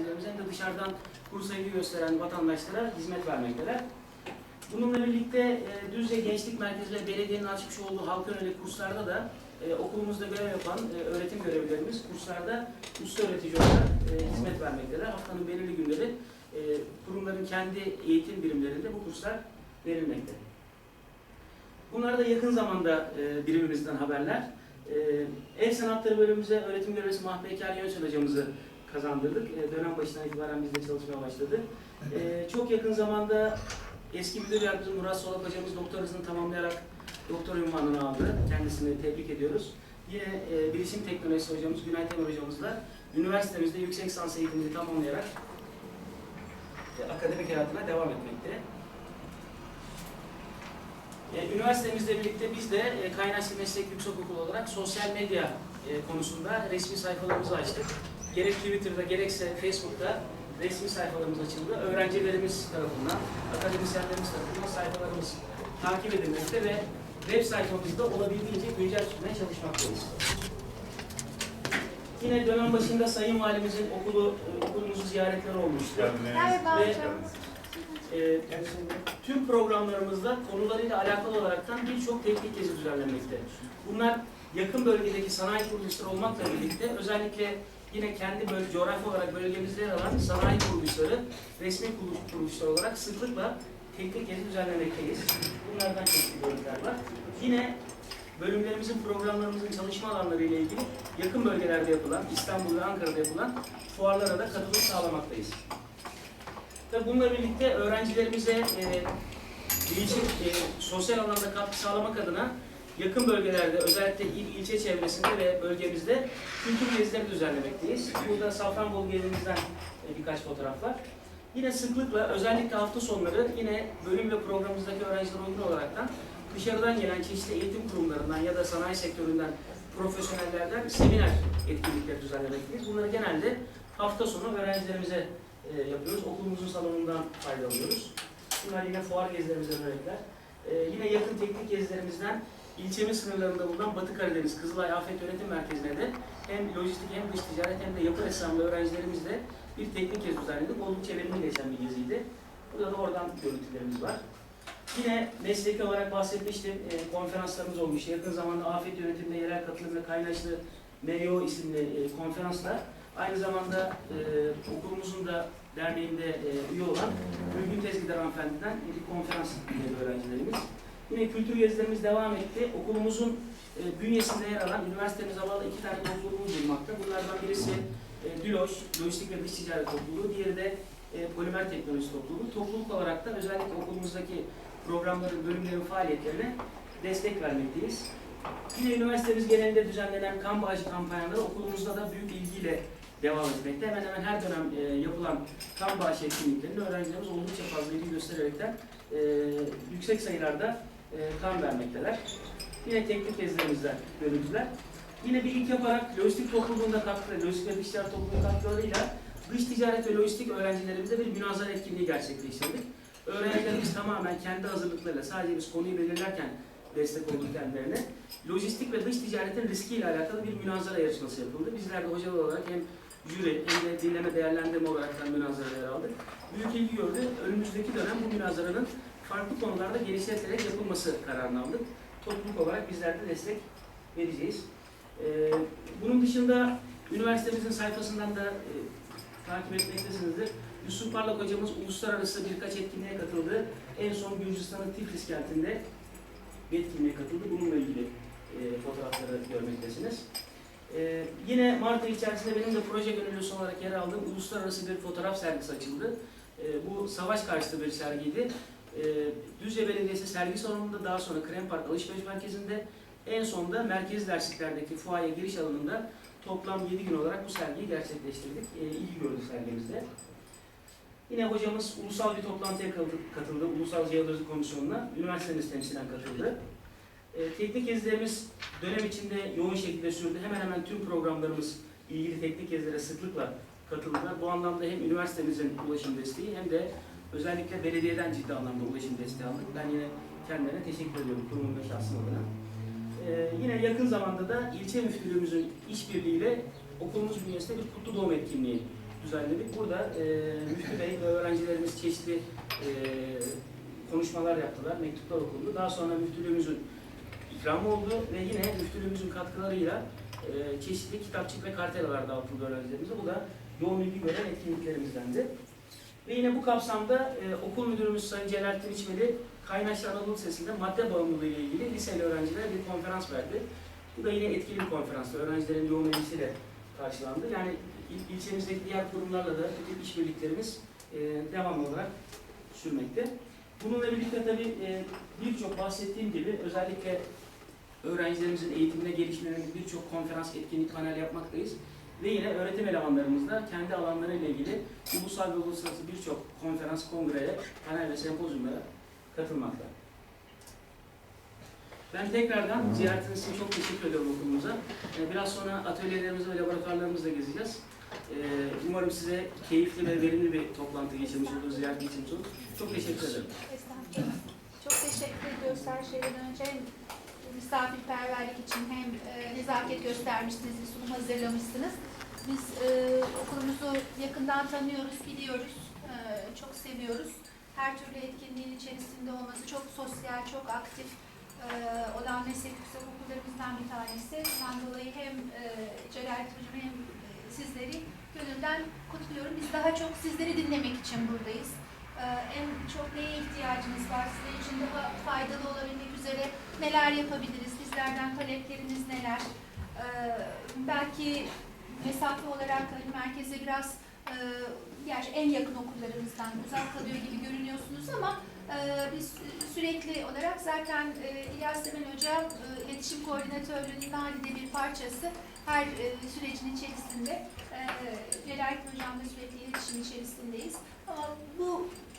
öğrencilerimize hem de dışarıdan kursa ilgi gösteren vatandaşlara hizmet vermekteler. Bununla birlikte e, Düzce Gençlik Merkezi ve belediyenin açmış olduğu halka yönelik kurslarda da e, okulumuzda görev yapan e, öğretim görevlilerimiz kurslarda usta öğretici olarak e, hizmet vermektedir. Haftanın belirli günleri e, kurumların kendi eğitim birimlerinde bu kurslar verilmekte. Bunlar da yakın zamanda e, birimimizden haberler. E, ev sanatları bölümümüze öğretim görevlisi Mahpe Eker Yönçel hocamızı kazandırdık. E, dönem başından itibaren bizde çalışmaya başladı. E, çok yakın zamanda eski müdür yardımcısı Murat Solak hocamız doktorasını tamamlayarak doktor ünvanını aldı. Kendisini tebrik ediyoruz. Yine e, bilişim teknolojisi hocamız Günay Temur hocamız da üniversitemizde yüksek lisans eğitimini tamamlayarak e, akademik hayatına devam etmekte. E, üniversitemizle birlikte biz de e, Kaynaşlı Meslek Yüksekokulu olarak sosyal medya e, konusunda resmi sayfalarımızı açtık. Gerek Twitter'da gerekse Facebook'ta resmi sayfalarımız açıldı. Öğrencilerimiz tarafından, akademisyenlerimiz tarafından sayfalarımız takip edilmekte ve web sayfamızda olabildiğince güncel tutmaya çalışmaktayız. Yine dönem başında Sayın Valimizin okulu, e, okulumuzu ziyaretleri olmuştu. Merhaba Ve-. Ee, tüm programlarımızda konularıyla alakalı olaraktan birçok teknik gezi düzenlenmekte. Bunlar yakın bölgedeki sanayi kuruluşları olmakla birlikte özellikle yine kendi bölge, coğrafi olarak bölgemizde yer alan sanayi kuruluşları, resmi kuruluş, kuruluşlar olarak sıklıkla teknik gezi düzenlemekteyiz. Bunlardan çeşitli bölümler var. Yine bölümlerimizin, programlarımızın çalışma alanları ile ilgili yakın bölgelerde yapılan, İstanbul ve Ankara'da yapılan fuarlara da katılım sağlamaktayız. Ve bununla birlikte öğrencilerimize e, bilişim, e, sosyal alanda katkı sağlamak adına yakın bölgelerde özellikle il, ilçe çevresinde ve bölgemizde kültür gezileri düzenlemekteyiz. Burada Safranbolu gezimizden e, birkaç fotoğraf var. Yine sıklıkla özellikle hafta sonları yine bölüm ve programımızdaki öğrenciler uygun olaraktan dışarıdan gelen çeşitli eğitim kurumlarından ya da sanayi sektöründen profesyonellerden seminer etkinlikleri düzenlemekteyiz. Bunları genelde hafta sonu öğrencilerimize e, yapıyoruz. Okulumuzun salonundan faydalanıyoruz. Bunlar yine fuar gezilerimizden örnekler. E, yine yakın teknik gezilerimizden ilçemiz sınırlarında bulunan Batı Karadeniz Kızılay Afet Yönetim Merkezi'ne de hem lojistik hem dış ticaret hem de yapı ressamlı öğrencilerimizle bir teknik gezi düzenledik. Oldukça verimli geçen bir geziydi. Burada da oradan görüntülerimiz var. Yine mesleki olarak bahsetmiştim. E, konferanslarımız olmuş. Yakın zamanda afet yönetiminde yerel katılım ve kaynaşlı MEO isimli e, konferansla aynı zamanda e, okulumuzun da derneğinde e, üye olan Ülgün Tezgidar hanımefendiden bir konferans öğrencilerimiz. Yine kültür gezilerimiz devam etti. Okulumuzun e, bünyesinde yer alan üniversitemize bağlı iki tane topluluğumuz bulunmakta. Bunlardan birisi e, DÜLOŞ, Lojistik ve Dış Ticaret Topluluğu, diğeri de e, Polimer Teknoloji Topluluğu. Topluluk olarak da özellikle okulumuzdaki programların, bölümlerin faaliyetlerine destek vermekteyiz. Yine üniversitemiz genelinde düzenlenen kan bağışı kampanyaları okulumuzda da büyük ilgiyle devam etmekte. Hemen hemen her dönem e, yapılan kan bağışı etkinliklerinde öğrencilerimiz oldukça fazla ilgi göstererekten e, yüksek sayılarda e, kan vermekteler. Yine teknik gezilerimizden görüntüler. Yine bir ilk yaparak lojistik topluluğunda katkı, lojistik ve dış ticaret topluluğu katkılarıyla dış ticaret ve lojistik öğrencilerimize bir münazara etkinliği gerçekleştirdik. Öğrencilerimiz tamamen kendi hazırlıklarıyla sadece biz konuyu belirlerken destek olduk kendilerine. Lojistik ve dış ticaretin riskiyle alakalı bir münazara yarışması yapıldı. Bizler de hocalar olarak hem jüri hem de dinleme değerlendirme olarak da yer aldık. Büyük ilgi gördü. Önümüzdeki dönem bu münazaranın farklı konularda geliştirilerek yapılması kararını aldık. Topluluk olarak bizler de destek vereceğiz. Ee, bunun dışında üniversitemizin sayfasından da e, takip etmektesinizdir. Yusuf Parlak hocamız uluslararası birkaç etkinliğe katıldı. En son Gürcistan'ın Tiflis kentinde bir etkinliğe katıldı. Bununla ilgili e, fotoğrafları görmektesiniz. E, yine Mart ayı içerisinde benim de proje gönüllüsü olarak yer aldığım uluslararası bir fotoğraf sergisi açıldı. E, bu savaş karşıtı bir sergiydi. E, Düzce Belediyesi sergi salonunda daha sonra Krem Park Alışveriş Merkezi'nde en sonunda merkez dersliklerdeki fuaya giriş alanında toplam 7 gün olarak bu sergiyi gerçekleştirdik. E, ilgi gördü sergimizde. Yine hocamız ulusal bir toplantıya katıldı, katıldı Ulusal Jeoloji Komisyonu'na. Üniversitemiz temsilen katıldı. E, teknik gezilerimiz dönem içinde yoğun şekilde sürdü. Hemen hemen tüm programlarımız ilgili teknik gezilere sıklıkla katıldılar. Bu anlamda hem üniversitemizin ulaşım desteği hem de özellikle belediyeden ciddi anlamda ulaşım desteği aldık. Ben yine kendilerine teşekkür ediyorum kurumun ve şahsım adına. E, yine yakın zamanda da ilçe müftülüğümüzün işbirliğiyle okulumuz bünyesinde bir kutlu doğum etkinliği düzenledik. Burada e, Müftü Bey ve öğrencilerimiz çeşitli e, konuşmalar yaptılar, mektuplar okundu. Daha sonra müftülüğümüzün ikramı oldu ve yine müftülüğümüzün katkılarıyla e, çeşitli kitapçık ve kartelalar dağıtıldı öğrencilerimize. Bu da yoğun ilgi gören etkinliklerimizdendi. Ve yine bu kapsamda e, okul müdürümüz Sayın Celalettin İçmeli, Kaynaşlı Anadolu Lisesi'nde madde bağımlılığı ile ilgili liseli öğrencilere bir konferans verdi. Bu da yine etkili bir konferanstı. Öğrencilerin yoğun ilgisiyle karşılandı. Yani il, ilçemizdeki diğer kurumlarla da tip işbirliklerimiz e, devam olarak sürmekte. Bununla birlikte tabii e, birçok bahsettiğim gibi özellikle öğrencilerimizin eğitimine gelişmelerinde birçok konferans, etkinlik, panel yapmaktayız. Ve yine öğretim elemanlarımız da kendi alanlarıyla ilgili ulusal ve uluslararası birçok konferans, kongreye, panel ve sempozyumlara katılmakta. Ben tekrardan ziyaretiniz için çok teşekkür ediyorum okulumuza. Ee, Biraz sonra atölyelerimizi ve laboratuvarlarımızı da gezeceğiz. Ee, Umarım size keyifli ve verimli bir toplantı geçirmiş olur, ziyaret geçirmiş olur. Çok teşekkür ederim. Çok teşekkür ediyoruz her şeyden önce. Misafirperverlik için hem e, nezaket göstermişsiniz, bir sunum hazırlamışsınız. Biz e, okulumuzu yakından tanıyoruz, biliyoruz, e, çok seviyoruz. Her türlü etkinliğin içerisinde olması çok sosyal, çok aktif e, olan meslek yüksek okullarımızdan bir tanesi. Bundan dolayı hem e, Celalettin Hocam hem e, sizleri gönülden kutluyorum. Biz daha çok sizleri dinlemek için buradayız. Ee, en çok neye ihtiyacınız var? Sizin için daha faydalı olabilmek üzere neler yapabiliriz? Bizlerden talepleriniz neler? Ee, belki mesafe olarak hani merkeze biraz e, gerçi en yakın okullarımızdan uzak kalıyor gibi görünüyorsunuz ama e, biz sürekli olarak zaten e, İlyas Demen Hoca e, iletişim koordinatörlüğünün halinde bir parçası her e, sürecin içerisinde. E, Celalettin Hocam'la sürekli iletişim içerisindeyiz. Ama bu e,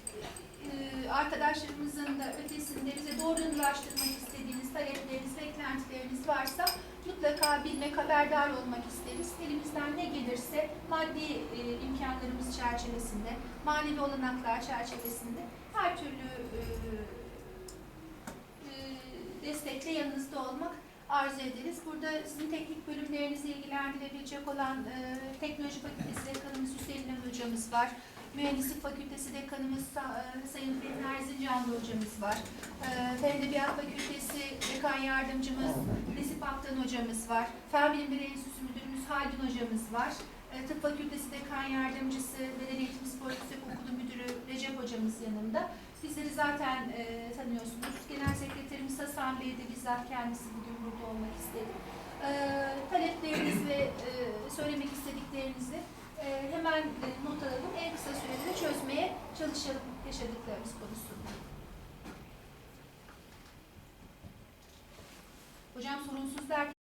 arkadaşlarımızın da ötesinde bize doğrudan ulaştırmak istediğiniz talepleriniz, beklentileriniz varsa mutlaka bilmek, haberdar olmak isteriz. Elimizden ne gelirse maddi e, imkanlarımız çerçevesinde, manevi olanaklar çerçevesinde her türlü e, e, destekle yanınızda olmak arzu ederiz. Burada sizin teknik bölümlerinizi ilgilendirebilecek olan e, Teknoloji Fakültesi Dekanımız Hüseyin Hocamız var. Mühendislik Fakültesi Dekanımız e, Sayın Benim Erzincanlı Hocamız var. E, Fen Edebiyat Fakültesi Dekan Yardımcımız Nesip Aktan Hocamız var. Fen Bilimleri Enstitüsü Müdürümüz Haldun Hocamız var. E, Tıp Fakültesi Dekan Yardımcısı Beden Eğitim Spor Yüksek Okulu Müdürü Recep Hocamız yanımda. Bizleri zaten tanıyorsunuz. Genel Sekreterimiz Hasan Bey de bizzat kendisi bugün burada olmak istedi. E, talepleriniz ve e, söylemek istediklerinizi e, hemen e, not alalım. En kısa sürede çözmeye çalışalım yaşadıklarımız konusunda. Hocam sorunsuz derken